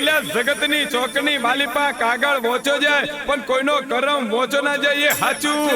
એટલે જગતની ચોકની માલિપા કાગળ વોચો જાય, પણ કોઈનો કરમ વોચો ના જાય હાચું.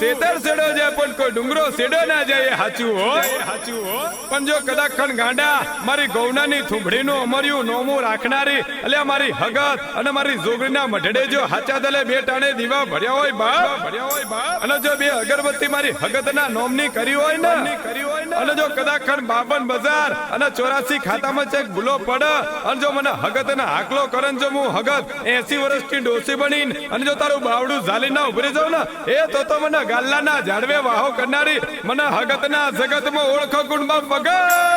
સેતર સેડો જાય, પણ કોઈ ડુંગરો સેડો ના જાય હાચું હો હાચું હો. પણ જો કદાચ ખણ ગાંડા મારી ગૌનાની થુંભડીનું અમર્યું નોમું રાખનારી એટલે મારી હગત અને મારી જોગણીના મઢડે જો હાચા દલે બે ટાણે દીવા ભર્યા હોય બા ભર્યા હોય બા અને જો બે અગરબત્તી મારી હગતના નોમની કરી હોય ને કરી અને જો કદાચ બાબન બજાર અને ચોરાસી ખાતામાં ચેક ભૂલો પડે, અને જો મને હગત ના હાકલો કરે જો હું હગત, એસી વર્ષની ડોસી બની અને જો તારું બાવડું ઝાલી ના ઉભરી જાઉં ને, એ તો તો મને ગાલ્લાના ઝાડવે વાહો કરનારી, મને હગતના જગતમાં ઓળખો ગુણમાં પકડ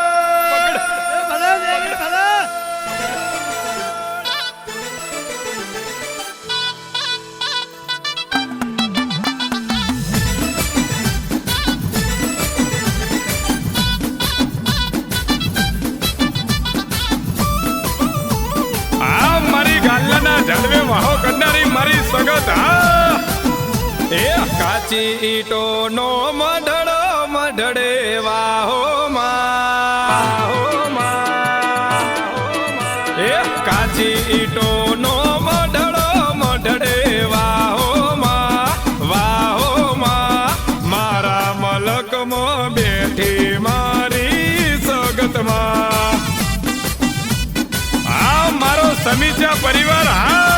ઝાડવે વાહો કરનારી મારી સગત એ કાચી ઈટો નો મઢડો મઢડે, વાહો એ કાચી ઈટો નો મઢડો, વાહો વાહો મારા મલકમાં બેઠી સમીચા પરિવાર હા.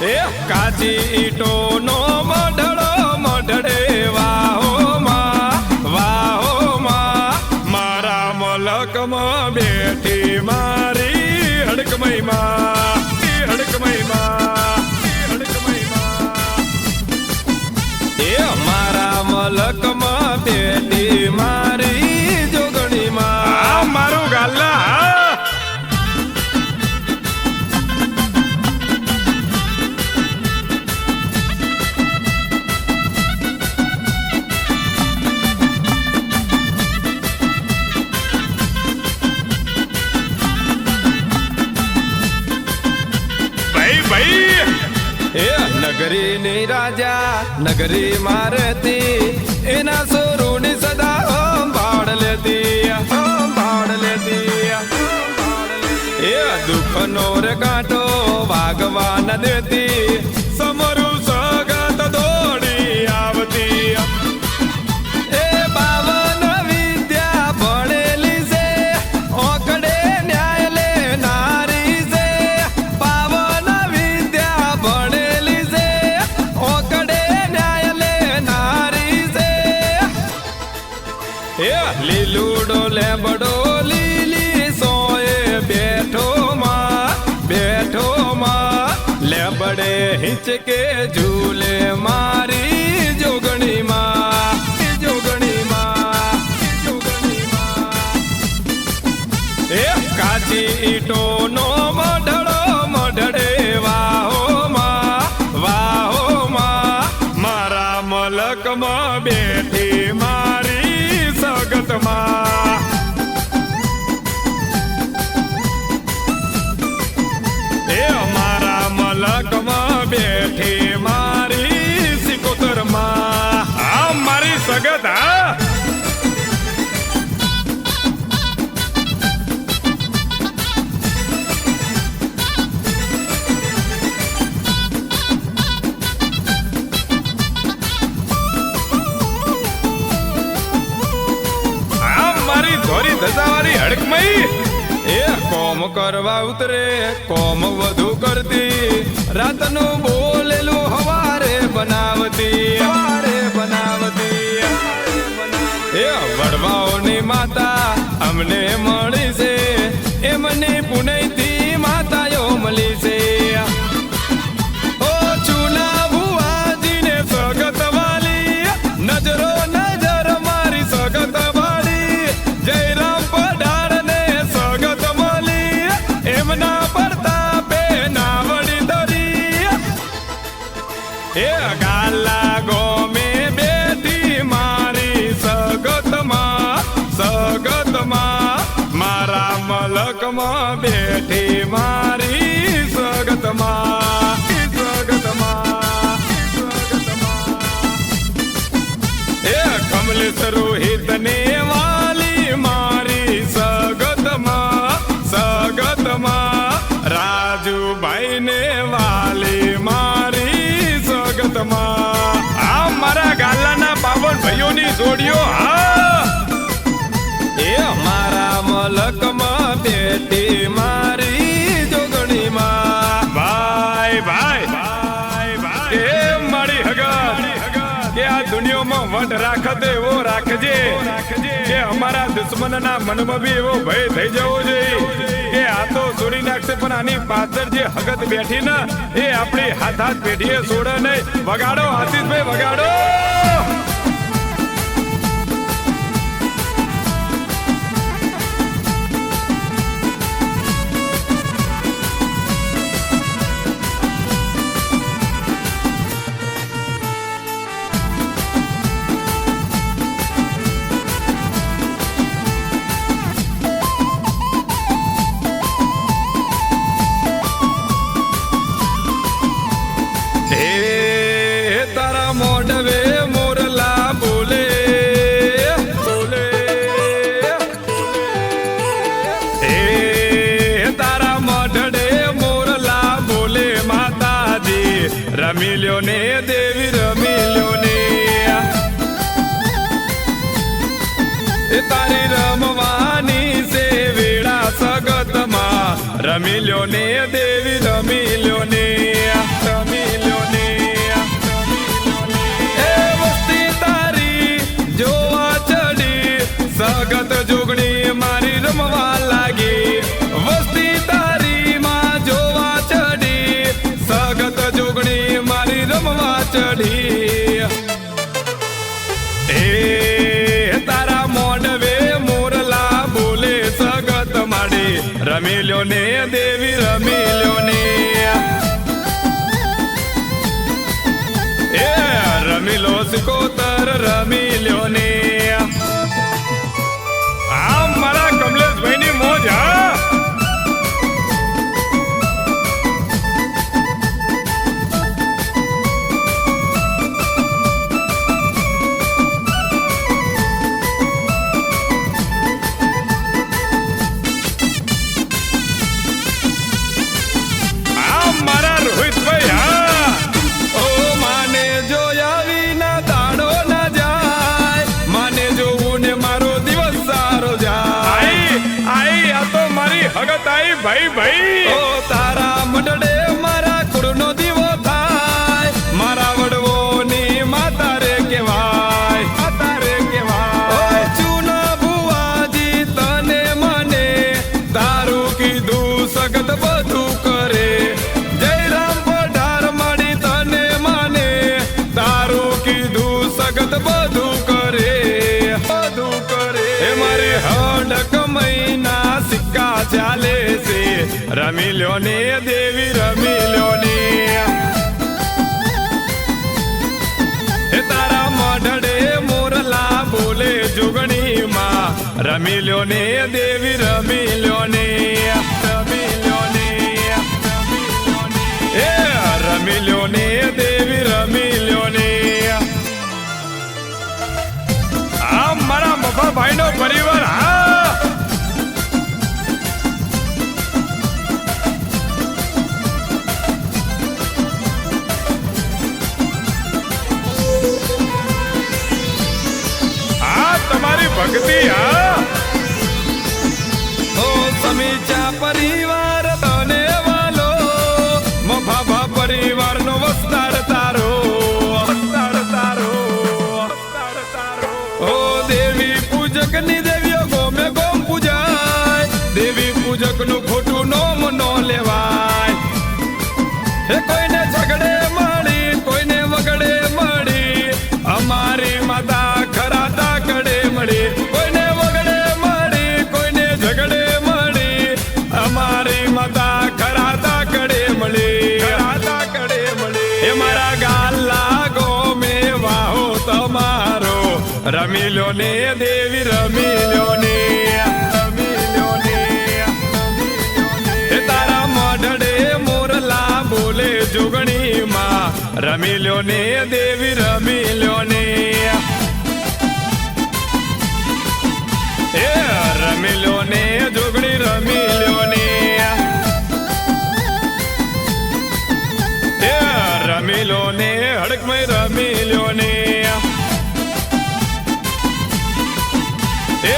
એ કાચી ઈટો નો મઢડો મઢડે ભાઈ. એ નગરી ની રાજા, નગરી મારતી, એના સોરુની સદા સંભાળ લેતી સંભાળ લેતી. એ દુઃખ નો રે કાંટો વાગવા ન દેતી, સમરું હિચકે ઝૂલે મારી જોગણી માં જોગણી માં જોગણી ઈટો નો મઢડો મઢડે વાહો માં વાહો માં મારા મલકમાં બેઠી મારી સગતમાં કરવા ઉતરે, કોમ વધુ કરતી. રાતનું બોલેલું હવારે બનાવતી હવારે બનાવતી એ વડવાઓની માતા અમને મળી છે એમની પુણ્યથી માતાઓ મળી છે બેઠી મારી સગતમાં સગતમાં રાજુભાઈ ને વાલી મારી સગતમાં આ મારા ગાલાના બાવન ભાઈઓની જોડીઓ દુશ્મનના મનમાં બી એવો ભય થઈ જવો જોઈએ. કે આ તો છોડી નાખશે, પણ આની પાછળ જે હગત બેઠી ને, એ આપણી હાથ હાથ પેઢીએ છોડે નહીં. વગાડો, આશીષભાઈ, વગાડો! રમી ને દેવી રમી ને. તારી રમવાની છે વેળા સગતમાં રમી એ તારા મોઢવે મોરલા બોલે, સગત માડી રમી લ્યો ને દેવી રમી લ્યો ને એ રમી લો સિકોતર રમી લ્યો ને આ મારા કમલેશભાઈ ની મોજ, હા. હગત આઈ રમી લ્યો ને દેવી રમી લ્યો ને તારા મોઢડે મોરલા બોલે જુગણીમાં. રમી લ્યો ને દેવી રમી લ્યો ને રમી લ્યો ને રમી ને દેવી રમી લેવાય. હે કોઈને ઝઘડે મળી, કોઈને વગડે મળી. અમારી માતા ખરા તાકડે મળી. કોઈને વગડે મળી, કોઈને ઝઘડે મળી. અમારી માતા ખરા તાકડે મળી. ખરા મળી. એ મારા ગાલ લાગો મેં વાહો તમારો. રમી લો ને દેવી રમી લો ને દેવી રમી લો ને એ રમી લો ને જોગણી રમી લો ને એ રમી હડકમય રમી લો ને એ